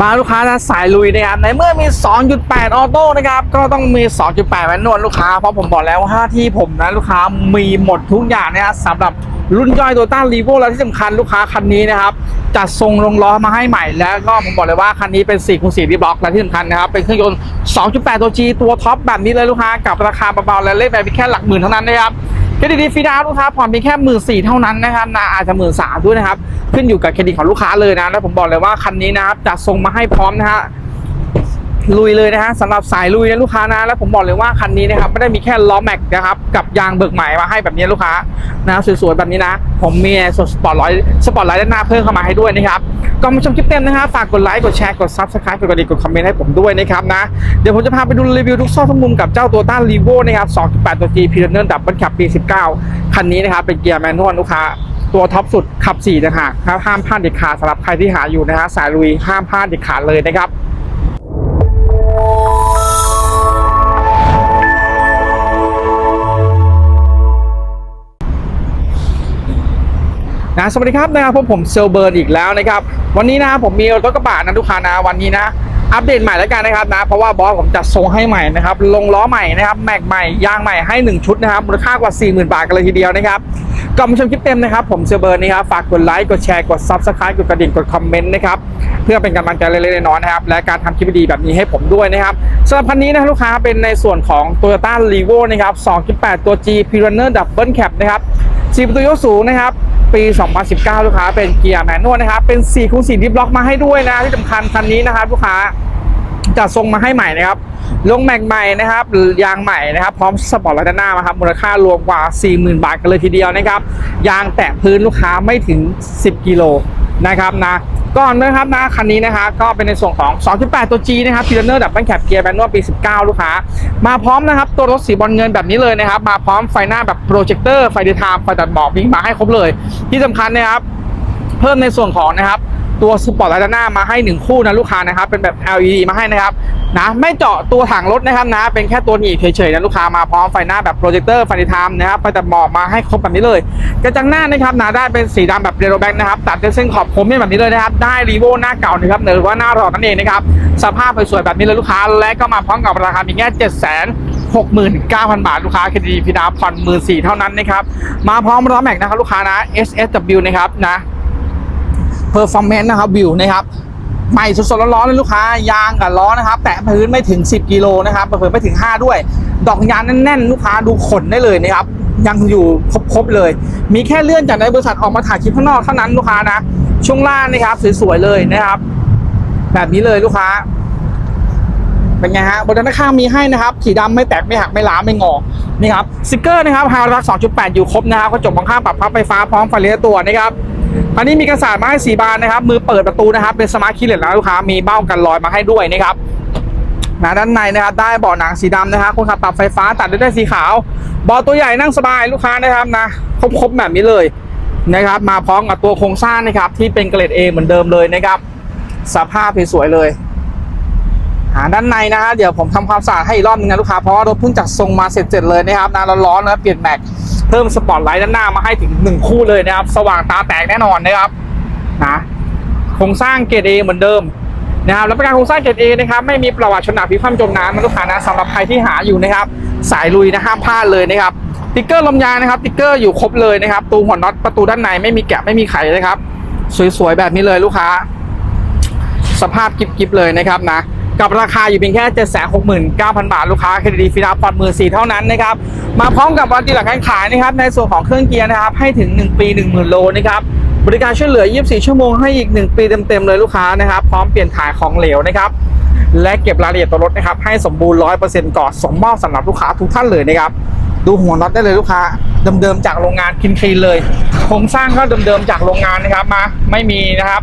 บางลูกค้านะสายลุยนะครับในเมื่อมี 2.8 ออโต้นะครับก็ต้องมี 2.8แมนนวลลูกค้าเพราะผมบอกแล้วว่าที่ผมนะลูกค้ามีหมดทุกอย่างนะครับสำหรับรุ่นย่อยตัวต้านรีโวและที่สำคัญลูกค้าคันนี้นะครับจัดทรงลงล้อมาให้ใหม่แล้วก็ผมบอกเลยว่าคันนี้เป็น4คูณ4ดีบล็อกและที่สำคัญนะครับเป็นเครื่องยนต์ 2.8 ตัว G ตัวท็อปแบบนี้เลยลูกค้ากับราคาเบาๆและเลขแบบแค่หลักหมื่นเท่านั้นนะครับ เครดิตดีฟรีดาวลูกค้าผ่อนเพียงแค่หมื่นสี่เท่านั้นนะครับนะอาจจะหมื่นสามด้วยนะครับ ขึ้นอยู่กับเครดิตของลูกค้าเลยนะ แล้วผมบอกเลยว่าคันนี้นะครับจะส่งมาให้พร้อมนะฮะ ลุยเลยนะฮะสำหรับสายลุยนะลูกค้านะ แล้วผมบอกเลยว่าคันนี้นะครับไม่ได้มีแค่ล้อแม็กนะครับกับยางเบิกใหม่มาให้แบบนี้ลูกค้านะสวยๆแบบนี้นะ ผมมีสปอร์ตไลท์สปอร์ตไลท์ด้านหน้าเพิ่มเข้ามาให้ด้วยนะครับก่อนมาชมคลิปเต็มนะฮะฝากกดไลค์กดแชร์กดซับสไครป์กดกระดิ่งกดคอมเมนต์ให้ผมด้วยนะครับนะเดี๋ยวผมจะพาไปดูรีวิวทุกซอกทุกมุมกับเจ้าตัวต้านรีโวนะครับ2.8ตัว G p r e m i u m Double Cab ปี 19 คันนี้นะครับเป็นเกียร์แมนนวลลูกค้าตัวท็อปสุดขับ4นะฮะห้ามพลาดเด็ดขาดสำหรับใครที่หาอยู่นะฮะสายลุยห้ามพลาดเด็ดขาดเลยนะครับ นะสวัสดีครับนะครับผมผมเซลเบิร์นอีกแล้วนะครับ วันนี้นะผมมีรถกระบะนะลูกค้านะวันนี้นะ อัปเดตใหม่แล้วกันนะครับนะ เพราะว่าบอสผมจัดทรงให้ใหม่นะครับ ลงล้อใหม่นะครับ แม็กใหม่ยางใหม่ให้ 1 ชุดนะครับมูลค่ากว่า 40,000 บาทกันเลยทีเดียวนะครับก่อนชมคลิปเต็มนะครับ ผมเซลเบิร์นนะครับ ฝากกดไลค์กดแชร์กดซับสไครต์กดกระดิ่งกดคอมเมนต์นะครับเพื่อเป็นกำลังใจเล็กๆน้อยๆนะครับ และการทำคลิปดีๆแบบนี้ให้ผมด้วยนะครับสำหรับคันนี้นะลูกค้าเป็นในส่วนของ Toyota r e v o นะครับ2.8 ตัว G p r u n e r Double Cab นะครับสีประตูยกสูงนะครับ ปี 2019 ลูกค้าเป็นเกียร์แมนนวลนะครับ เป็น4คูณ4ดิฟล็อกมาให้ด้วยนะที่สำคัญคันนี้นะครับลูกค้า จะทรงมาให้ใหม่นะครับ ลงแม็กใหม่นะครับยางใหม่นะครับ พร้อมสปอร์ตไลท์ด้านหน้าครับมูลค่ารวมกว่า 40,000 บาทกันเลยทีเดียวนะครับ ยางแตะพื้นลูกค้าไม่ถึง 10 กิโลนะครับนะก่อนนะครับนะคันนี้นะคะก็เป็นในส่วนของ 2.8 ตัว G นะครับพีเนอร์ดับเบิลแคปเกียร์แมนนวลปี 19 ลูกค้า มาพร้อมนะครับ ตัวรถสีบอลเงินแบบนี้เลยนะครับ มาพร้อมไฟหน้าแบบโปรเจคเตอร์ไฟเดย์ไทม์ไฟตัดหมอกวิ่งมาให้ครบเลย ที่สำคัญนะครับ เพิ่มในส่วนของนะครับ ตัวสปอร์ตไลท์หน้ามาให้1คู่นะลูกค้านะครับเป็นแบบ LED มาให้นะครับนะไม่เจาะตัวถังรถนะครับนะ เป็นแค่ตัวหนีบเฉยๆนะลูกค้ามาพร้อมไฟหน้าแบบโปรเจคเตอร์ไฟไทม์นะครับไฟตัดหมอกมาให้ครบแบบนี้เลยกระจังหน้านะครับนะได้เป็นสีดำแบบเรโรแบ็กนะครับตัดด้วยเส้นขอบคมแบบนี้เลยนะครับได้รีโวหน้าเก่านะครับหรือว่าหน้ารอนั่นเองนะครับสภาพสวยๆแบบนี้เลยลูกค้า และก็มาพร้อมกับราคาเพียงแค่เจ็ดแสน69,000 บาท ลูกค้าเครดิตพีดาผ่อน14,000เท่านั้นนะครับ มาพร้อมล้อแม็กนะครับ ลูกค้านะ SSW นะครับนะ Performance นะครับวิวนะครับใหม่สดๆร้อนๆเลยลูกค้ายางกับล้อนะครับ แตะพื้นไม่ถึง 10กิโลนะครับเพิ่มไม่ถึง 5 ด้วย ดอกยางแน่นๆ ลูกค้าดูขนได้เลยนะครับ ยังอยู่ครบๆเลย มีแค่เลื่อนจากในบริษัทออกมาถ่ายคลิปข้างนอกเท่านั้นลูกค้านะ ช่วงล่างนะครับสวยๆเลยนะครับ แบบนี้เลยลูกค้า เป็นไงฮะบนด้านข้างมีให้นะครับสีดำไม่แตกไม่หักไม่ล้าไม่งอนี่ครับสติกเกอร์นะครับฮารัก2.8อยู่ครบนะครับกระจกมองข้างปรับพับไฟฟ้าพร้อมไฟเลี้ยวตัวนะครับ อันนี้มีกระสานมาให้สีบานนะครับ มือเปิดประตูนะครับ เป็นสมาร์ทคีย์เลสนะลูกค้ามีเบ้ากันรอยมาให้ด้วยนะครับนะด้านในนะครับได้เบาะหนังสีดำนะครับคนขับปรับไฟฟ้าตัดได้ได้สีขาวเบาะตัวใหญ่นั่งสบายลูกค้านะครับนะครบๆแบบนี้เลยนะครับ มาพร้อมกับตัวโครงสร้างนะครับ ที่เป็นเกรด A เหมือนเดิมเลยนะครับ สภาพสวยๆเลยหาด้านในนะฮะเดี๋ยวผมทำความสะอาดให้อีกรอบนึงนะลูกค้าเพราะว่ารถเพิ่งจัดทรงมาเสร็จๆเลยนะครับนะร้อนๆนะเปลี่ยนแม็ก เพิ่มสปอร์ตไลท์ด้านหน้ามาให้ถึง1คู่เลยนะครับ สว่างตาแตกแน่นอนนะครับนะโครงสร้างเกรดเอเหมือนเดิมนะครับแล้วประกันโครงสร้างเกรดเอนะครับไม่มีประวัติชนหนักพิความจมน้ำนะลูกค้านะสำหรับใครที่หาอยู่นะครับ สายลุยนะห้ามพลาดเลยนะครับติ๊กเกอร์ลมยางนะครับติ๊กเกอร์อยู่ครบเลยนะครับตูหัวน็อตประตูด้านในไม่มีแกะไม่มีไขนะครับ สวยๆแบบนี้เลยลูกค้า สภาพกิบๆเลยนะครับนะ กับราคาอยู่เพียงแค่ 769,000 บาท ลูกค้าเครดิตฟรีดาวน์ผ่อนมือสี่เท่านั้นนะครับ มาพร้อมกับวันตีหลักการขายนะครับ ในส่วนของเครื่องเกียร์นะครับ ให้ถึง 1 ปี 10,000 โลนะครับ บริการช่วยเหลือ 24 ชั่วโมงให้อีก 1 ปีเต็มๆเลยลูกค้านะครับ พร้อมเปลี่ยนถ่ายของเหลวนะครับ และเก็บรายละเอียดตัวรถนะครับ ให้สมบูรณ์ 100%ก่อนส่งมอบสำหรับลูกค้าทุกท่านเลยนะครับ ดูหัวน็อตได้เลยลูกค้า เดิมๆจากโรงงานคินคลีเลย โครงสร้างก็เดิมๆจากโรงงานนะครับ มา ไม่มีนะครับ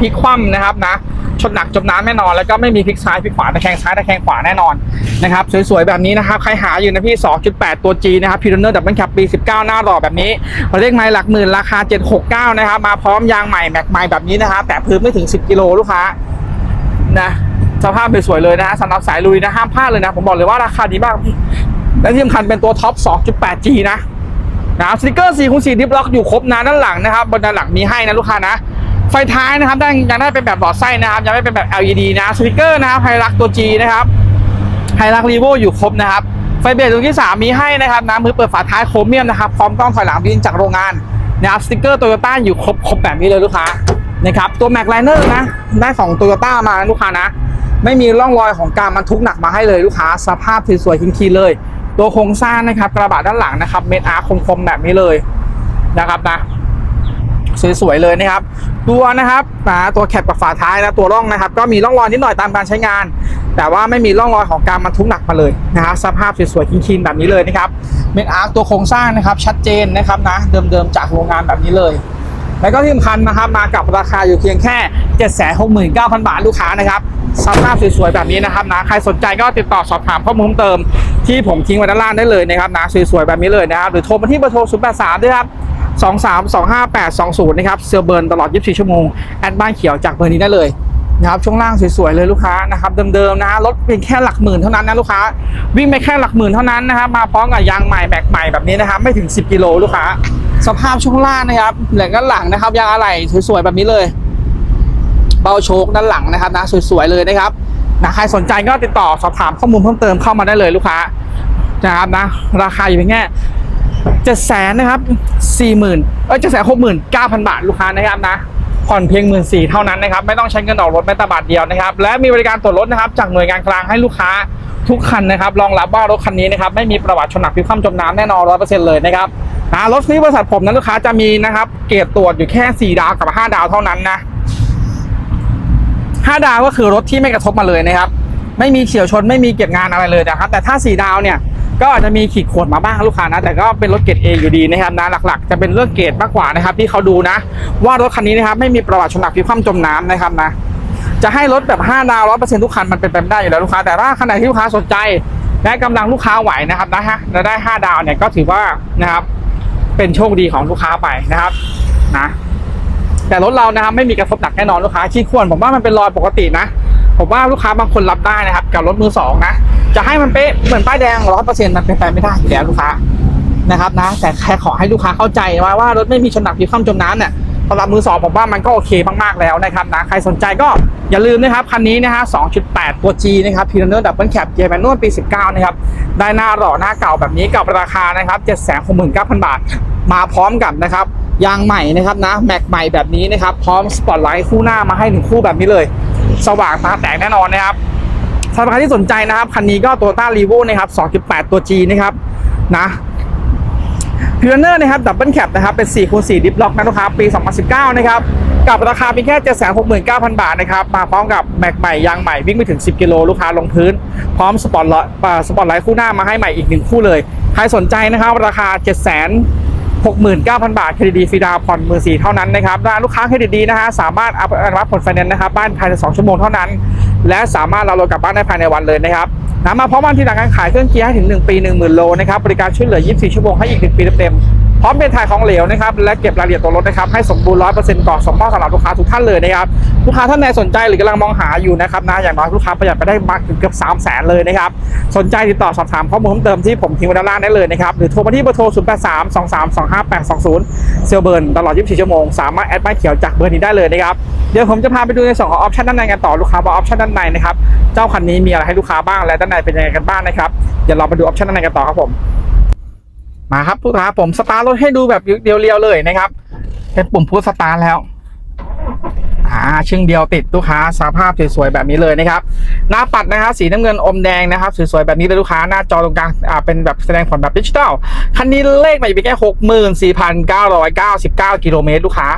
พลิกคว่ำนะครับนะชนหนักจมน้ำแน่นอน แล้วก็ไม่มีพลิกซ้ายพลิกขวาตะแคงซ้ายตะแคงขวาแน่นอนนะครับสวยๆแบบนี้นะครับใครหาอยู่นะพี่ 2.8 ตัว G นะครับพีเนอร์ดับเบิลแคปปี 19 หน้าหล่อแบบนี้เลขไม้หลักหมื่นราคา 769 นะครับ มาพร้อมยางใหม่แม็กใหม่แบบนี้นะครับแต่พื้นไม่ถึง 10 กิโลลูกค้านะสภาพสวยๆเลยนะฮะสำหรับสายลุยนะห้ามพลาดเลยนะผมบอกเลยว่าราคาดีมากพี่และที่สำคัญเป็นตัวท็อป 2.8 G นะนะสติกเกอร์4คูณ4ดิฟล็อกอยู่ครบนะด้านหลังนะครับบนด้านหลังมีให้นะลูกค้านะ ไฟท้ายนะครับได้ยังได้เป็นแบบหลอดไส้นะครับยังไม่เป็นแบบ LED นะสติกเกอร์นะครับไฮรักตัว G นะครับไฮรักรีโวอยู่ครบนะครับไฟเบรกตรงที่ 3 มีให้นะครับนะมือเปิดฝาท้ายโครเมียมนะครับพร้อมกล้องถอยหลังบินจากโรงงานนะครับสติกเกอร์โตโยต้าอยู่ครบครบแบบนี้เลยลูกค้านะครับตัวแม็กไลเนอร์นะได้ของโตโยต้ามานะลูกค้านะ ไม่มีร่องรอยของการบรรทุกหนักมาให้เลยลูกค้า สภาพสวยๆคิ้นๆเลย ตัวโครงสร้างนะครับกระบะด้านหลังนะครับเมดอาร์คมๆแบบนี้เลยนะครับนะ สวยๆเลยนะครับ ตัวนะครับนะตัวแคปกับฝาท้ายนะตัวร่องนะครับ ก็มีร่องรอยนิดหน่อยตามการใช้งาน แต่ว่าไม่มีร่องรอยของการบรรทุกหนักมาเลยนะฮะสภาพสวยๆคินๆแบบนี้เลยนะครับเมดอาร์ตัวโครงสร้างนะครับ ชัดเจนนะครับนะเดิมๆจากโรงงานแบบนี้เลยแล้วก็ที่สำคัญนะครับมากับราคาอยู่เพียงแค่ 769,000 บาทลูกค้านะครับสภาพสวยๆแบบนี้นะครับนะใครสนใจก็ติดต่อสอบถามข้อมูลเพิ่มเติม ที่ผมทิ้งไว้ด้านล่างได้เลยนะครับนะสวยๆแบบนี้เลยนะครับหรือโทรมาที่เบอร์โทร 083 ด้วยครับ 2325820 นะครับเซลเบิร์นตลอด 24 ชั่วโมง แอดบ้านเขียวจากเบอร์นี้ได้เลยนะครับช่วงล่างสวยๆเลยลูกค้านะครับเดิมๆนะฮะรถเพียงแค่หลักหมื่นเท่านั้นนะลูกค้า วิ่งไปแค่หลักหมื่นเท่านั้นนะครับมาพร้อมกับยางใหม่แม็กใหม่แบบนี้นะครับไม่ถึง 10 กิโลลูกค้า สภาพช่วงล่างนะครับแหล่งด้านหลังนะครับยางอะไหล่สวยๆแบบนี้เลย เบาโชคด้านหลังนะครับนะสวยๆเลยนะครับนะใครสนใจก็ติดต่อสอบถามข้อมูลเพิ่มเติมเข้ามาได้เลยลูกค้านะครับนะราคาอยู่เพียงแค่ เจ็ดแสนนะครับสี่หมื่นเอ้ยเจ็ดแสนหกหมื่นเก้าพันบาทลูกค้านะครับนะผ่อนเพียงหมื่นสี่เท่านั้นนะครับ ไม่ต้องใช้เงินออกรถแม้แต่บาทเดียวนะครับ และมีบริการตรวจรถนะครับ จากหน่วยงานกลางให้ลูกค้าทุกคันนะครับรองรับว่ารถคันนี้นะครับไม่มีประวัติชนหนักพลิกคว่ำจมน้ำแน่นอนร้อยเปอร์เซ็นต์เลยนะครับนะรถนี้บริษัทผมนะลูกค้าจะมีนะครับ เกรดตรวจอยู่แค่สี่ดาวกับห้าดาวเท่านั้นนะห้าดาวก็คือรถที่ไม่กระทบมาเลยนะครับ ไม่มีเฉียวชนไม่มีเก็บงานอะไรเลยนะครับ แต่ถ้าสี่ดาวเนี่ย ก็อาจจะมีขีดข่วนมาบ้างลูกค้านะ แต่ก็เป็นรถเกรดเออยู่ดีนะครับนะหลักๆ จะเป็นเรื่องเกรดมากกว่านะครับที่เขาดูนะ ว่ารถคันนี้นะครับไม่มีประวัติชนหนักพิคว่ำจมน้ำนะครับนะจะให้รถแบบ5ดาวร้อยเปอร์เซ็นต์ทุกคันมันเป็นไปไม่ได้อยู่แล้วลูกค้าแต่ถ้าคันไหนที่ลูกค้าสนใจและกำลังลูกค้าไหวนะครับนะฮะและได้ 5 ดาวเนี่ยก็ถือว่านะครับเป็นโชคดีของลูกค้าไปนะครับนะแต่รถเรานะครับไม่มีกระทบหนักแน่นอนลูกค้า ชี้ควรผมว่ามันเป็นรอยปกตินะ ผมว่าลูกค้าบางคนรับได้นะครับ กับรถมือสองนะ จะให้มันเป๊ะเหมือนป้ายแดงร้อยเปอร์เซ็นต์มันเป็นไปไม่ได้อยู่แล้วลูกค้านะครับนะ แต่แค่ขอให้ลูกค้าเข้าใจว่าว่ารถไม่มีชนหนักพลิกคว่ำจมน้ำเนี่ยสำหรับมือสองผมว่ามันก็โอเคมากๆแล้วนะครับนะใครสนใจก็อย่าลืมนะครับ คันนี้นะฮะ 2.8 ตัว G นะครับพีเนอร์ดับเบิลแคปเจแมนนวลปี 19 นะครับ ได้หน้าหล่อหน้าเก่าแบบนี้กับราคานะครับ 769,000 บาท มาพร้อมกับนะครับยางใหม่นะครับนะแม็กใหม่แบบนี้นะครับ พร้อมสปอตไลท์คู่หน้ามาให้หนึ่งคู่แบบนี้เลย สว่างตาแตกแน่นอนนะครับสำหรับใครที่สนใจนะครับคันนี้ก็ตัวต้ารีโวนะครับ2.8 ตัว G นะครับนะพิวเนอร์นะครับดับเบิลแคปนะครับเป็น4คูณ4ดิฟล็อกนะลูกค้าปี 2019 นะครับกับราคาเพียงแค่ 769,000 บาทนะครับ มาพร้อมกับแม็กใหม่ยางใหม่วิ่งไปถึง 10 กิโลลูกค้าลงพื้น พร้อมสปอร์ตไลท์สปอตไลท์คู่หน้ามาให้ใหม่อีกหนึ่งคู่เลย ใครสนใจนะครับ ราคา 7 69,000 บาทเครดิตดีฟรีดาวผ่อนมือสีเท่านั้นนะครับลูกค้าเครดิตดีนะฮะสามารถอนุมัติผลไฟแนนซ์นะครับบ้านภายใน 2 ชั่วโมงเท่านั้น และสามารถเรารถกลับบ้านได้ภายในวันเลยนะครับนะมาพร้อมวันที่หลังการขายเครื่องเกียร์ให้ถึง 1 ปี 10,000 โลนะครับบริการช่วยเหลือ 24 ชั่วโมงให้อีก 1 ปีเต็ม พร้อมเป็นถ่ายของเหลวนะครับและเก็บรายละเอียดตัวรถนะครับให้สมบูรณ์100%ก่อนส่งมอบสำหรับลูกค้าทุกท่านเลยนะครับลูกค้าท่านใดสนใจหรือกำลังมองหาอยู่นะครับนะอย่างน้อยลูกค้าประหยัดไปได้มากถึงเกือบ3 0 0 0 0 0เลยนะครับสนใจติดต่อสอบถามข้อมูลเพิ่มเติมที่ผมทิ้งไว้ด้านล่างได้เลยนะครับหรือโทรมาที่เบอร์โทร0 8 3 2 3 2 5 8 2 0เซลเบิร์นตลอด 24 ชั่วโมงสามารถแอดไม้เขียวจากเบอร์นี้ได้เลยนะครับเดี๋ยวผมจะพาไปดูในส่วนของออปชันด้านในกันต่อลูกค้าว่าออปชันด้านในนะครับเจ้าคันนี้มีอะไรให้ลูกค้าบ้างและด้านในเป็นยังไงกันบ้างนะครับเดี๋ยวเราไปดูออปชันด้านในกันต่อครับผม มาครับลูกค้าผมสตาร์ทรถให้ดูแบบเดียวๆเลยนะครับเป็นปุ่มพุชสตาร์ทแล้วอ่าชึ่งเดียวติดลูกค้าสภาพสวยๆแบบนี้เลยนะครับ หน้าปัดนะครับสีน้ำเงินอมแดงนะครับสวยๆแบบนี้เลยลูกค้าหน้าจอตรงกลางอ่าเป็นแบบแสดงผลแบบดิจิตอลคันนี้เลขใหม่ไปแค่หกหมื่นสี่พันเก้าร้อยเก้าสิบเก้ากิโลเมตรลูกค้า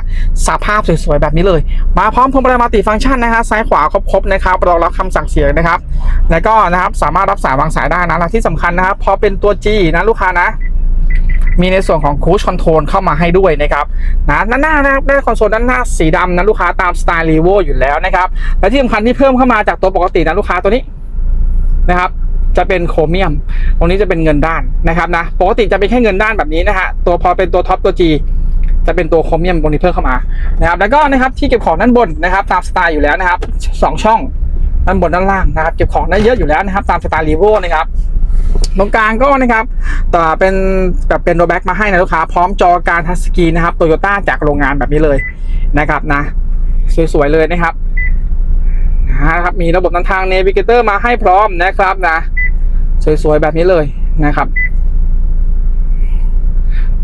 สภาพสวยๆแบบนี้เลย มาพร้อมพวงมาลัยมัลติฟังก์ชันนะฮะซ้ายขวาครบๆนะครับรองรับคำสั่งเสียงนะครับ แล้วก็นะครับสามารถรับสายวางสายได้นะและที่สำคัญนะครับพอเป็นตัว G นะลูกค้านะ มีในส่วนของคูชคอนโทรลเข้ามาให้ด้วยนะครับนะด้านหน้านะครับได้คอนโซลด้านหน้าสีดำนะลูกค้าตามสไตล์รีโวอยู่แล้วนะครับ และที่สำคัญที่เพิ่มเข้ามาจากตัวปกตินะลูกค้าตัวนี้นะครับจะเป็นโครเมียม ตรงนี้จะเป็นเงินด้านนะครับนะ ปกติจะเป็นแค่เงินด้านแบบนี้นะฮะ ตัวพอเป็นตัวท็อปตัว G จะเป็นตัวโครเมียมตรงนี้เพิ่มเข้ามา นะครับ แล้วก็นะครับที่เก็บของด้านบนนะครับตามสไตล์อยู่แล้วนะครับสองช่องด้านบนด้านล่างนะครับ เก็บของได้เยอะอยู่แล้วนะครับตามสไตล์รีโวนะครับ ตรงกลางก็นะครับต่อเป็นแบบเป็นโรแบ็กมาให้นะลูกค้า พร้อมจอการทัชสกรีนนะครับโตโยต้าจากโรงงานแบบนี้เลยนะครับนะ สวยๆเลยนะครับนะครับมีระบบนำทางเนวิเกเตอร์มาให้พร้อมนะครับนะ สวยๆแบบนี้เลยนะครับ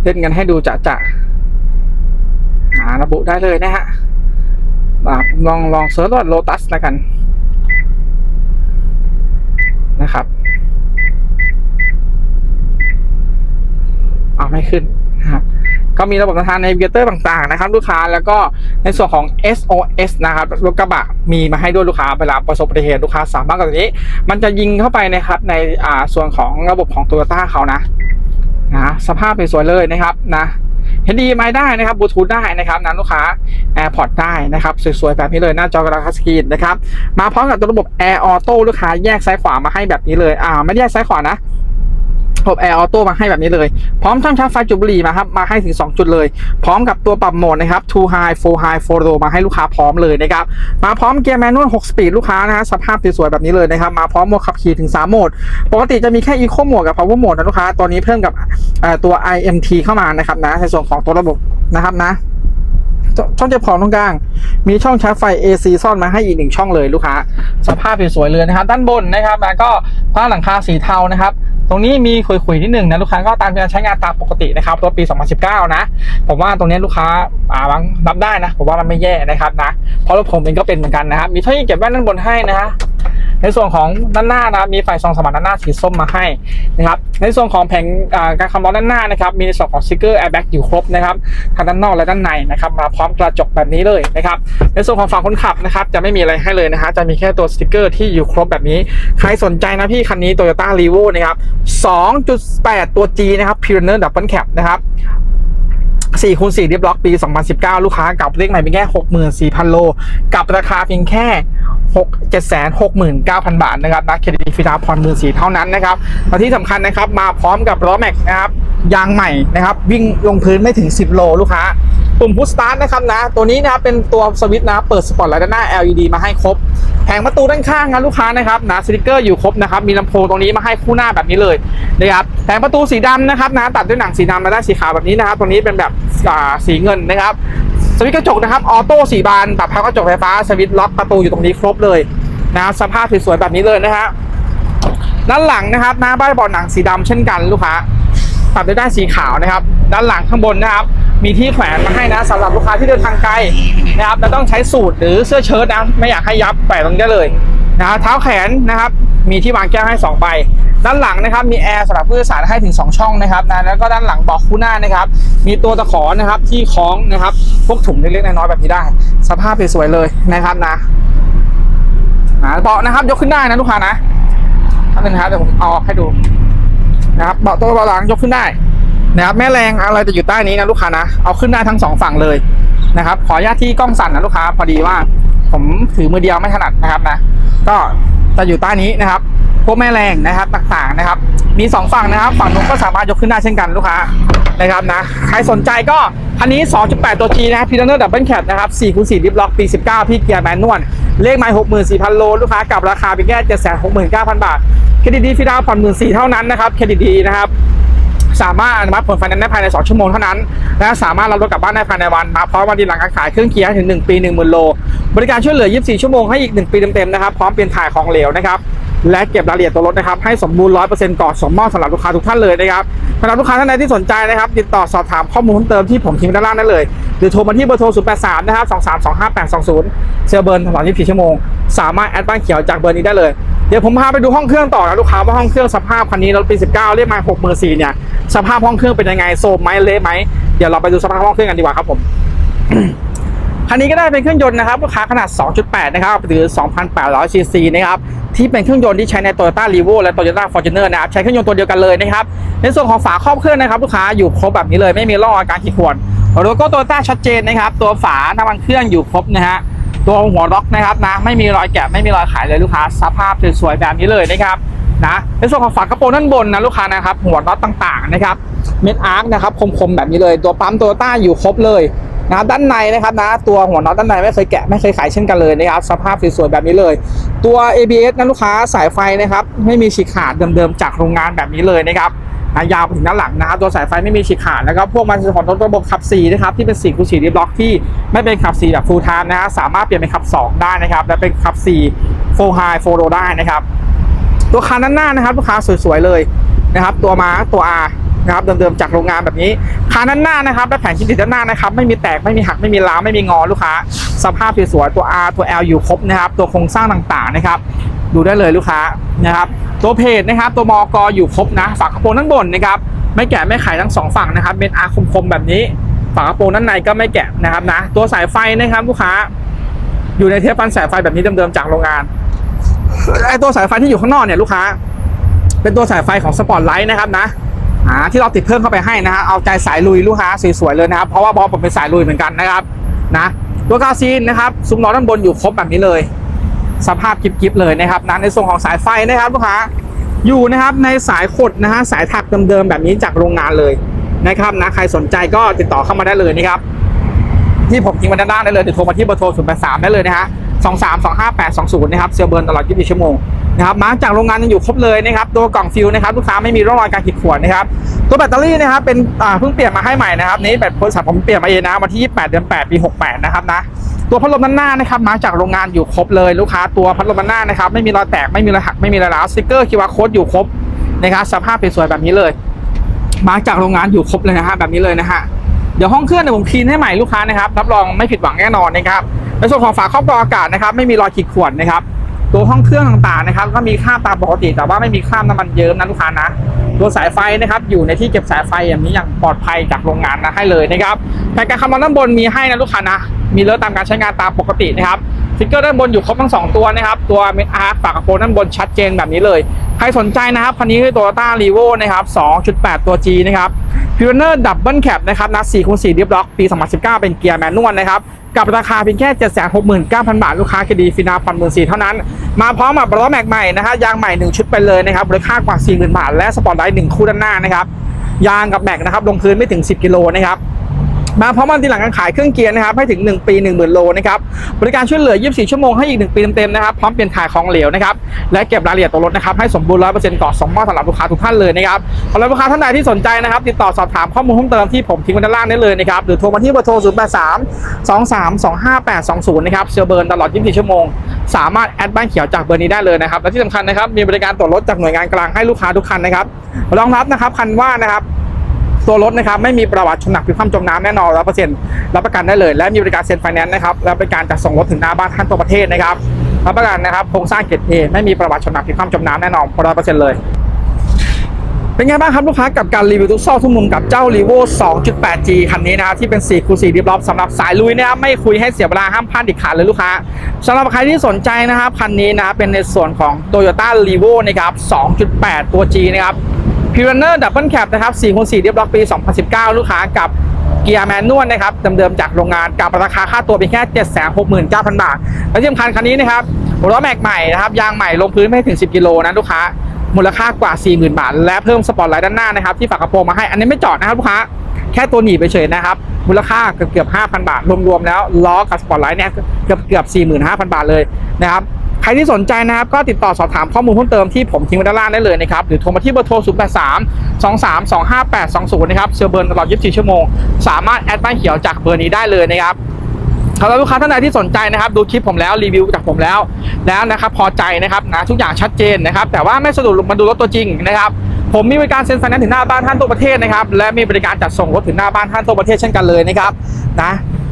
เล่นกันให้ดูจะจะหาระบุได้เลยนะฮะลองลองเซิร์ชว่าโลตัสแล้วกันนะครับาไม่ขึ้นนะครับก็มีระบบทางในเวเตอร์ต่างๆนะครับลูกค้าแล้วก็ในส่วนของ SOS นะครับรถกระบะมีมาให้ด้วยลูกค้าเวลาประสบอุบัติเหตุลูกค้าสามารถกับตัวนี้ มันจะยิงเข้าไปนะครับในอ่าส่วนของระบบของ t o y ยต้าเขานะนะสภาพเป็นสวยเลยนะครับนะเห็นดีไหมได้นะครับบลูทูธได้นะครับนะลูกค้า AirPods ได้นะครับสวยๆแบบนี้เลยหน้าจอกระดาษทัสกรีนนะครับมาพร้อมกับตัวระบบ Air Auto ลูกค้าแยกซ้ายขวามาให้แบบนี้เลยอ่าไม่ได้แยกซ้ายขวานะ ระบบ Air Auto มาให้แบบนี้เลย พร้อมช่องชาร์จไฟจุดบุหรี่มาครับมาให้ถึง 2 จุดเลย พร้อมกับตัวปรับโหมดนะครับ Two High Four High Four Low มาให้ลูกค้าพร้อมเลยนะครับ มาพร้อมเกียร์แมนนวล6สปีดลูกค้านะฮะสภาพสวยๆแบบนี้เลยนะครับ มาพร้อมโหมดขับขี่ถึง 3 โหมด ปกติจะมีแค่ Eco Mode กับ Power Mode นะลูกค้าตอนนี้เพิ่มกับตัว IMT เข้ามานะครับนะในส่วนของตัวระบบนะครับนะช่องเจ็บของตรงกลาง มีช่องชาร์จไฟ AC ซ่อนมาให้อีกหนึ่งช่องเลยลูกค้า สภาพสวยๆเลยนะครับ ด้านบนนะครับแล้วก็ผ้าหลังคาสีเทานะครับ ตรงนี้มีคุยๆนิดหนึ่งนะลูกค้าก็ตามการใช้งานตามปกตินะครับรถปี 2019 นะ ผมว่าตรงนี้ลูกค้าอ่าบางรับได้นะผมว่ามันไม่แย่นะครับนะเพราะรถผมเองก็เป็นเหมือนกันนะครับมีท่อยิงเก็บแว่นด้านบนให้นะฮะ ในส่วนของด้านหน้านะครับมีไฟส่องสว่างด้านหน้าสีส้มมาให้นะครับในส่วนของแผงการคำร้อนด้านหน้านะครับมีในส่วนของสติกเกอร์แอร์แบ็กอยู่ครบนะครับทั้งด้านนอกและด้านในนะครับมาพร้อมกระจกแบบนี้เลยนะครับในส่วนของฝั่งคนขับนะครับจะไม่มีอะไรให้เลยนะฮะจะมีแค่ตัวสติกเกอร์ที่อยู่ครบแบบนี้ ใครสนใจนะพี่คันนี้ Toyota r e v o นะครับ2.8 ตัว G นะครับ Pioneer Double Cab นะครับ 4คูณ4เรียบล็อกปี 2019 ลูกค้ากับเลขใหม่เพียงแค่ 64,000 โล กับราคาเพียงแค่6 769,000 บาทนะครับนะเครดิตฟิตาพรมือสีเท่านั้นนะครับและที่สำคัญนะครับมาพร้อมกับล้อแม็กนะครับยางใหม่นะครับ วิ่งลงพื้นไม่ถึง 10 โลลูกค้าปุ่มพุชสตาร์ทนะครับนะ ตัวนี้นะครับเป็นตัวสวิตช์นะเปิดสปอตไลท์ด้านหน้า LED มาให้ครบแผงประตูด้านข้างนะลูกค้านะครับนะสติกเกอร์อยู่ครบนะครับมีลำโพงตรงนี้มาให้คู่หน้าแบบนี้เลยนะครับแผงประตูสีดำนะครับนะตัดด้วยหนังสีดำและด้สีขาวแบบนี้นะครับตรงนี้เป็นแบบสีเงินนะครับ สวิตช์กระจกนะครับออโต้สีบานปรับพับกระจกไฟฟ้าสวิตช์ล็อกประตูอยู่ตรงนี้ครบเลยนะสภาพสวยๆแบบนี้เลยนะฮะด้านหลังนะครับหน้าบ้านเบาะหนังสีดำเช่นกันลูกค้าตัดด้วยด้านสีขาวนะครับ ด้านหลังข้างบนนะครับ มีที่แขวนมาให้นะสำหรับลูกค้าที่เดินทางไกลนะครับและต้องใช้สูทหรือเสื้อเชิ้ตนะไม่อยากให้ยับแปะตรงนี้เลยนะเท้าแขนนะครับ มีที่วางแก้วให้2ใบ ด้านหลังนะครับมีแอร์สำหรับผู้โดยสารให้ถึง 2 ช่องนะครับนะแล้วก็ด้านหลังบาะคู่หน้านะครับ มีตัวตะขอนะครับที่คล้องนะครับ พวกถุงเล็กๆน้อยๆแบบนี้ได้ สภาพสวยๆเลยนะครับนะเบาะนะครับยกขึ้นได้นะลูกค้านะท่านนึงนะครับเดี๋ยวผมเอาออกให้ดูนะครับเบาะตัวเบาะหลังยกขึ้นได้นะครับแม่แรงอะไรจะอยู่ใต้นี้นะลูกค้านะเอาขึ้นได้ทั้งสองฝั่งเลยนะครับขออนุญาตที่กล้องสั่นนะลูกค้า พอดีว่า ผมถือมือเดียวไม่ถนัดนะครับนะ ก็จะอยู่ใต้นี้นะครับ พวกแม่แรงนะครับต่างๆนะครับ มี 2 ฝั่งนะครับ ฝั่งนู้นก็สามารถยกขึ้นได้เช่นกันลูกค้านะครับนะใครสนใจก็คันนี้ 2.8 ตัว G นะครับพีเนอร์ดับเบิลแคทนะครับ4คูณ4ดิฟล็อกปี 19 พี่เกียร์แมนนวลเลขไมล์64,000 โล ลูกค้ากับราคาเพียงแค่769,000 บาท เครดิตดีฟรีดาผ่อน14,000เท่านั้นนะครับเครดิตดีนะครับสามารถอนุมัติผลไฟแนนซ์ได้ภายใน 2 ชั่วโมงเท่านั้น และสามารถรับรถกลับบ้านได้ภายในวัน มาพร้อมวันดีหลังการขายเครื่องเคียร์ถึง 1 ปี 1 0,000 โล บริการช่วยเหลือ 24 ชั่วโมงให้อีก 1 ปีเต็มๆนะครับ พร้อมเปลี่ยนถ่ายของเหลวนะครับ และเก็บรายละเอียดตัวรถนะครับให้สมบูรณ์100%ก่อนส่งมอบสำหรับลูกค้าทุกท่านเลยนะครับสำหรับลูกค้าท่านใดที่สนใจนะครับติดต่อสอบถามข้อมูลเพิ่มเติมที่ผมทิ้งด้านล่างได้เลย หรือโทรมาที่เบอร์โทร 083 นะครับ 2325820 เซลเบิร์นตลอด24ชั่วโมง สามารถแอดบ้านเขียวจากเบอร์นี้ได้เลยเดี๋ยวผมพาไปดูห้องเครื่องต่อนะลูกค้าว่าห้องเครื่องสภาพคันนี้รถปี 19 เรียกมา64,000เนี่ยสภาพห้องเครื่องเป็นยังไงโซมไหมเละไหมเดี๋ยวเราไปดูสภาพห้องเครื่องกันดีกว่าครับผมคันนี้ก็ได้เป็นเครื่องยนต์นะครับลูกค้าขนาด 2.8 นะครับหรือ 2,800ซีซีนะครับ ที่เป็นเครื่องยนต์ที่ใช้ใน Toyota r e v o และ Toyota Fortuner นะครับใช้เครื่องยนต์ตัวเดียวกันเลยนะครับในส่วนของฝาครอบเครื่องนะครับลูกค้าอยู่ครบแบบนี้เลยไม่มีร่องอยการขีดข่วนโลโก้โตโยต้าชัดเจนนะครับ ตัวฝาน้ำมันเครื่องอยู่ครบนะฮะตัวหัวล็อกนะครับนะไม่มีรอยแกะไม่มีรอยขายเลยลูกค้าสภาพสวยๆแบบนี้เลยนะครับนะในส่วนของฝากระโปรงด้านบนนะลูกค้านะครับหัวน็อตต่างๆนะครับเม็ดอาร์คนะครับคมๆแบบนี้เลย ตัวปั๊มโตโยต้าอยู่ครบเลย นะครับด้านในนะครับนะตัวหัวน็อตด้านในไม่เคยแกะไม่เคยขายเช่นกันเลยนะครับสภาพสวยๆแบบนี้เลย ตัว ABS นะลูกค้าสายไฟนะครับไม่มีฉีกขาดเดิมๆจากโรงงานแบบนี้เลยนะครับอะยาวไปถึงด้านหลังนะครับตัวสายไฟไม่มีฉีกขาดแล้วก็พวกมันของระบบขับ4นะครับที่เป็น4คูณ4ดิฟล็อกที่ไม่เป็นขับ4แบบ full time นะฮะสามารถเปลี่ยนเป็นขับ 2 ได้นะครับและเป็นขับ4 full high full low ได้นะครับตัวคันด้านหน้านะครับลูกค้าสวยๆเลยนะครับตัวมาตัว R นะครับเดิมๆจากโรงงานแบบนี้คันด้านหน้านะครับและแผงชิ้นติดด้านหน้านะครับไม่มีแตกไม่มีหักไม่มีร้าวไม่มีงอลูกค้า สภาพสวยๆตัว R ตัว L อยู่ครบนะครับตัวโครงสร้างต่างๆนะครับดูได้เลยลูกค้านะครับตัวเพจนะครับตัวมอกอยู่ครบนะฝากระโปรงด้านบนนะครับไม่แกะไม่ไขทั้งสองฝั่งนะครับเป็นอาคมๆแบบนี้ฝากระโปรงด้านในก็ไม่แกะนะครับนะตัวสายไฟนะครับลูกค้า อยู่ในเทปฟันสายไฟแบบนี้เดิมๆจากโรงงานไอตัวสายไฟที่อยู่ข้างนอกเนี่ยลูกค้า เป็นตัวสายไฟของสปอตไลท์นะครับนะ อ่าที่เราติดเพิ่มเข้าไปให้นะฮะเอาใจสายลุยลูกค้าสวยๆเลยนะครับเพราะว่าบอสผมเป็นสายลุยเหมือนกันนะครับนะตัวกาซีนนะครับซุ้มล้อด้านบนอยู่ครบแบบนี้เลย สภาพกิบๆเลยนะครับนะในส่วนของสายไฟนะครับลูกค้าอยู่นะครับในสายขดนะฮะสายถักเดิมๆแบบนี้จากโรงงานเลยนะครับนะใครสนใจก็ติดต่อเข้ามาได้เลยนะครับที่ผมทิ้งไว้ด้านล่างได้เลยเดี๋ยวโทรมาที่เบอร์โทร0 8 3ได้เลยนะฮะ2 3 2 5 8 2 0นะครับเซลเบิร์นตลอด24ชั่วโมง นะครับมาจากโรงงานยังอยู่ครบเลยนะครับตัวกล่องฟิลนะครับลูกค้าไม่มีร่องรอยการขีดข่วนนะครับตัวแบตเตอรี่นะครับเป็นเพิ่งเปลี่ยนมาให้ใหม่นะครับนี้แบตโทรศัพท์ผมเปลี่ยนมาเองนะวันที่ 28 เดือน 8 ปี 68 นะครับนะตัวพัดลมด้านหน้านะครับมาจากโรงงานอยู่ครบเลยลูกค้าตัวพัดลมด้านหน้านะครับไม่มีรอยแตกไม่มีรอยหักไม่มีรอยร้าวสติกเกอร์ QR code อยู่ครบนะครับสภาพเป็นสวยแบบนี้เลย มาจากโรงงานอยู่ครบเลยนะฮะแบบนี้เลยนะฮะเดี๋ยวห้องเครื่องเนี่ยผมคลีนให้ใหม่ลูกค้านะครับรับรองไม่ผิดหวังแน่นอนนะครับในส่วนของฝาครอบกรองอากาศนะครับไม่มีรอยขีดข่วนนะครับ ตัวห้องเครื่องต่างๆนะครับ ก็มีค่าตามปกติ แต่ว่าไม่มีค่าน้ำมันเยิ้มนะลูกค้านะ ตัวสายไฟนะครับ อยู่ในที่เก็บสายไฟอย่างนี้อย่างปลอดภัยจากโรงงานนะให้เลยนะครับแผ่นการคำนวณด้านบนมีให้นะลูกค้านะ มีเลอะตามการใช้งานตามปกตินะครับสติกเกอร์ด้านบนอยู่ครบทั้งสองตัวนะครับ ตัวเมอาร์ฝากระโปรงด้านบนชัดเจนแบบนี้เลย ใครสนใจนะครับ คันนี้คือ Toyota r e v o นะครับ 2.8 ตัว G นะครับ p i o n e r Double Cab นะครับนะ4คูณ4ดิฟล็อกปี 2019 เป็นเกียร์แมนนวลนะครับ กับราคาเพียงแค่ 769,000 บาท ลูกค้าคดีฟินาผ่อนหมื่นสี่เท่านั้น มาพร้อมกับล้อแม็กใหม่นะฮะยางใหม่ 1 ชุดไปเลยนะครับมูลค่ากว่า 40,000 บาท และสปอร์ตไลท์1คู่ด้านหน้านะครับยางกับแม็กนะครับลงพื้นไม่ถึง 10 กิโลนะครับ มาพร้อมกันทีหลังการขายเครื่องเกียร์นะครับให้ถึง 1 ปี 10,000 โลนะครับบริการช่วยเหลือ 24 ชั่วโมงให้อีก 1 ปีเต็มๆนะครับพร้อมเปลี่ยนถ่ายของเหลวนะครับและเก็บรายละเอียดตัวรถนะครับให้สมบูรณ์100%ก่อนส่งมอบสำหรับลูกค้าทุกท่านเลยนะครับสำหรับลูกค้าท่านใดที่สนใจนะครับติดต่อสอบถามข้อมูลเพิ่มเติมที่ผมทิ้งไว้ด้านล่างได้เลยนะครับหรือโทรมาที่เบอร์โทร 0 8 3 2 3 2 5 8 2 0 นะครับเซลเบิร์นตลอด 24 ชั่วโมงสามารถแอดบ้านเขียวจากเบอร์นี้ได้เลยนะครับและที่สำคัญนะครับมีบริการตรวจรถจากหน่วยงานกลางให้ลูกค้าทุกคันนะครับรองรับนะครับคันว่านะครับ ตัวรถนะครับไม่มีประวัติชนหนักหรือความจมน้ำแน่นอนร้อเปอร์เซ็นต์รับประกันได้เลย และมีบริการเซ็นไฟแนนซ์นะครับและบริการจัดส่งรถถึงหน้าบ้านท่านตัวประเทศนะครับรับประกันนะครับโครงสร้างเกรดเอไม่มีประวัติชนหนักหรือความจมน้ำแน่นอนร้อยเปอร์เซ็นต์เลยเป็นไงบ้างครับลูกค้ากับการรีวิวทุกซอกทุกมุมกับเจ้า r e v o 2.8G คันนี้นะครับที่เป็น4คูณ4ดิฟล็อกสำหรับสายลุยนะครับไม่คุยให้เสียเวลาห้ามพลาดเด็ดขาดเลยลูกค้าสำหรับใครที่สนใจนะครับคันนี้นะครับเป็นในส่วนของ Toyota r e v o นะครับ2.8 ตัว G นะครับ p i r a n e r Double Cab นะครับ4คูณ4ดิฟล็อกปี 2019 ลูกค้ากับเกียร์แมนนวลนะครับเดิมๆจากโรงงานกับราคาค่าตัวเพียงแค่ 769,000 บาท และที่สำคัญคันนี้นะครับล้อแม็กใหม่นะครับยางใหม่ลงพื้นไม่ถึง 10 กิโลนะลูกค้ามูลค่ากว่า 40,000 บาท และเพิ่มสปอร์ตไลท์ด้านหน้านะครับที่ฝากระโปรงมาให้อันนี้ไม่จอดนะครับลูกค้าแค่ตัวหนีไปเฉยนะครับ มูลค่าเกือบเกือบ5,000 บาท รวมๆแล้วล้อกับสปอร์ตไลท์เนี่ยเกือบเกือบ45,000 บาทเลยนะครับ รที่สนใจนะครับก็ติดต่อสอบถามข้อมูลเพิ่มเติมที่ผมทิ้งไว้ด้านล่างได้เลยนะครับหรือโทรมาที่เบอร์โทร 0 8 3 2 3 2 5 8 2 0 นะครับเซลเบิร์นตลอด 24 ชั่วโมง สามารถแอดบ้านเขียวจากเบอร์นี้ได้เลยนะครับสำหรับลูกค้าท่านใดที่สนใจนะครับ ดูคลิปผมแล้วรีวิวจากผมแล้วแล้วนะครับ พอใจนะครับนะทุกอย่างชัดเจนนะครับ แต่ว่าไม่สะดวกมาดูรถตัวจริงนะครับ ผมมีบริการเซ็นไฟแนนซ์ถึงหน้าบ้านท่านทั่วประเทศนะครับ และมีบริการจัดส่งรถถึงหน้าบ้านท่านทั่วประเทศเช่นกันเลยนะครับนะ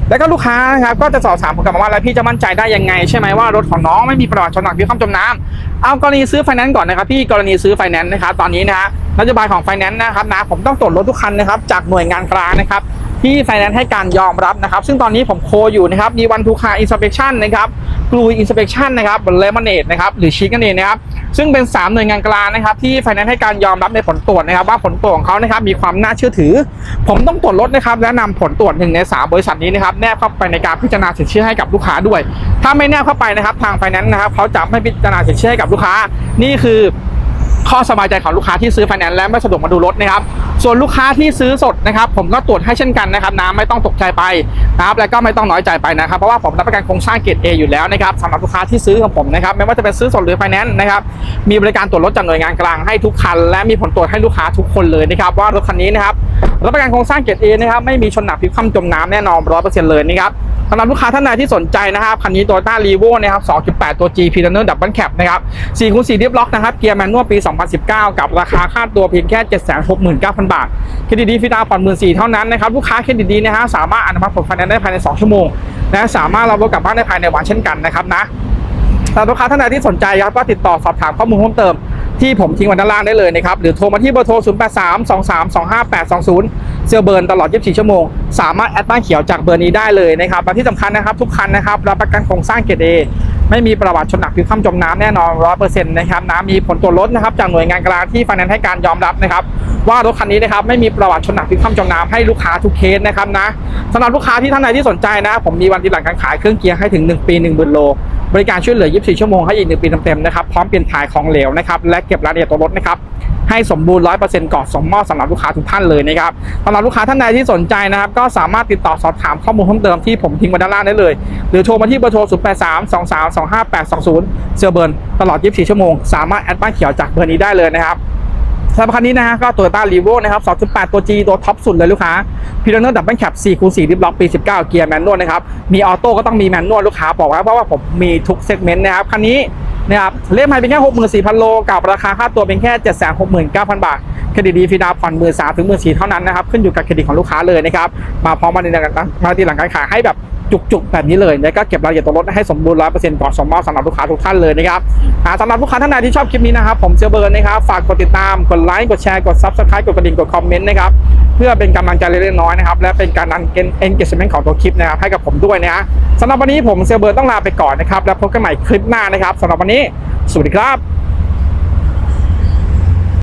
แล้วก็ลูกค้านะครับก็จะสอบถามผมกลับมาว่าแล้วพี่จะมั่นใจได้ยังไง ใช่ไหมว่ารถของน้องไม่มีประวัติชนหนักหรือความจมน้ำเอากรณีซื้อไฟแนนซ์ก่อนนะครับพี่กรณีซื้อไฟแนนซ์นะครับตอนนี้นะฮะนโยบายของไฟแนนซ์นะครับนะผมต้องตรวจรถทุกคันนะครับจากหน่วยงานกลางนะครับที่ไฟแนนซ์ให้การยอมรับนะครับ ซึ่งตอนนี้ผมโคอยู่นะครับมีวันทูคาอินสเป t ชันนะครับกลูอินสเป t ชันนะครับเลมอนเนตนะครับหรือชีกันเองนะครับ ซึ่งเป็น 3 หน่วยงานกลางนะครับที่ไฟแนนซ์ให้การยอมรับในผลตรวจนะครับว่าผลตรวจของเขานะครับมีความน่าเชื่อถือ ผมต้องตรวจรถนะครับและนำผลตรวจหนึ่งใน 3 บริษัทนี้นะครับแนบเข้าไปในการพิจารณาสินเชื่อให้กับลูกค้าด้วย ถ้าไม่แนบเข้าไปนะครับทางไฟแนนซ์นะครับเขาจะไม่พิจารณาสินเชื่อให้กับลูกค้านี่คือ ข้อสบายใจของลูกค้าที่ซื้อไฟแนนซ์และไม่สะดวกมาดูรถนะครับส่วนลูกค้าที่ซื้อสดนะครับผมก็ตรวจให้เช่นกันนะครับนะไม่ต้องตกใจไปนะครับและก็ไม่ต้องน้อยใจไปนะครับเพราะว่าผมรับประกันโครงสร้างเกรด A อยู่แล้วนะครับสำหรับลูกค้าที่ซื้อของผมนะครับไม่ว่าจะเป็นซื้อสดหรือไฟแนนซ์นะครับมีบริการตรวจรถจากหน่วยงานกลางให้ทุกคัน และมีผลตรวจให้ลูกค้าทุกคนเลยนะครับว่ารถคันนี้นะครับรับประกันโครงสร้างเกรด A นะครับไม่มีชนหนักพลิกคว่ำจมน้ำแน่นอนร้อยเปอร์เซ็นต์เลยนะครับ สำหรับลูกค้าท่านใดที่สนใจนะครับคันนี้โตโยต้ารีโวนะครับ 2.8 ตัว G p r u n n e r Double Cab นะครับ4คูณ4ดิฟล็อกนะครับ เกียร์แมนนวลปี 2019 กับราคาค่าตัวเพียงแค่ 769,000 บาท เครดิตดีฟรีดาวผ่อน14,000เท่านั้นนะครับ ลูกค้าเครดิตดีนะฮะสามารถอนุมัติผลไฟแนนซ์ได้ภายใน 2 ชั่วโมง และสามารถรับรถกลับบ้านได้ภายในวันเช่นกันนะครับนะสำหรับลูกค้าท่านใดที่สนใจครับก็ติดต่อสอบถามข้อมูลเพิ่มเติม ที่ผมทิ้งไว้ด้านล่างได้เลยนะครับ หรือโทรมาที่เบอร์โทร 0 8 3 2 3 2 5 8 2 0เซลเบิร์นตลอด 24 ชั่วโมง สามารถแอดบ้านเขียวจากเบอร์นี้ได้เลยนะครับและที่สำคัญนะครับ ทุกคันนะครับรับประกันโครงสร้างเกรดเอไม่มีประวัติชนหนักพลิกคว่ำจมน้ำแน่นอน 100%นะครับนะมีผลตรวจรถนะครับ จากหน่วยงานกลางที่ไฟแนนซ์ให้การยอมรับนะครับ ว่ารถคันนี้นะครับไม่มีประวัติชนหนักพลิกคว่ำจมน้ำให้ลูกค้าทุกเคสนะครับนะสำหรับลูกค้าที่ท่านใดที่สนใจนะ ผมมีวันที่หลังการขายเครื่องเกียร์ให้ถึง 1 ปี1 0 0 0 0โล บริการช่วยเหลือ 24 ชั่วโมงให้อีก1ปีเต็มๆนะครับพร้อมเปลี่ยนถ่ายของเหลวนะครับและเก็บรายละเอียดตัวรถนะครับให้สมบูรณ์100%ก่อนส่งมอบสำหรับลูกค้าทุกท่านเลยนะครับสำหรับลูกค้าท่านใดที่สนใจนะครับ ก็สามารถติดต่อสอบถามข้อมูลเพิ่มเติมที่ผมทิ้งไว้ด้านล่างได้เลย หรือโทรมาที่เบอร์โทร 0 8 3 2 3 2 5 8 2 0 เซอร์เบิร์นตลอด 24 ชั่วโมง สามารถแอดบ้านเขียวจากเบอร์นี้ได้เลยนะครับ สำหรับคันนี้นะฮะก็โตโยต้ารีโวนะครับ 2.8 ตัว G ตัวท็อปสุดเลยลูกค้าพีระเนอร์ดับเบิลแคป4คูณ4ดิฟล็อกปี 19 เกียร์แมนนวลนะครับ มีออโต้ก็ต้องมีแมนนวลลูกค้าบอกไว้เพราะว่าผมมีทุกเซกเมนต์นะครับ คันนี้นะครับเล่มไฮเป็นแค่ 64,000 โลกับราคาค่าตัวเป็นแค่ 769,000 บาทเครดิตดีฟรีดาวผ่อน1 3 0 0 0ถึง1 4 0 0 0เท่านั้นนะครับขึ้นอยู่กับเครดิตของลูกค้าเลยนะครับมาพร้อมมาในมาตีหลังการขายให้แบบ จุกๆแบบนี้เลยแล้วก็เก็บรายละเอียดตัวรถให้สมบูรณ์ร้อยเปอร์เซ็นต์ก่อนส่งมอบสำหรับลูกค้าทุกท่านเลยนะครับอ่าสำหรับลูกค้าท่านใดที่ชอบคลิปนี้นะครับผมเซลเบิร์นนะครับฝากกดติดตามกดไลค์กดแชร์กดซับสไครต์กดกระดิ่งกดคอมเมนต์นะครับเพื่อเป็นกำลังใจเล็กๆน้อยๆนะครับและเป็นการดันเอ็นเกจเมนต์ของตัวคลิปนะครับให้กับผมด้วยนะฮะสำหรับวันนี้ผมเซลเบิร์นต้องลาไปก่อนนะครับแล้วพบกันใหม่คลิปหน้านะครับสำหรับวันนี้สวัสดีครับ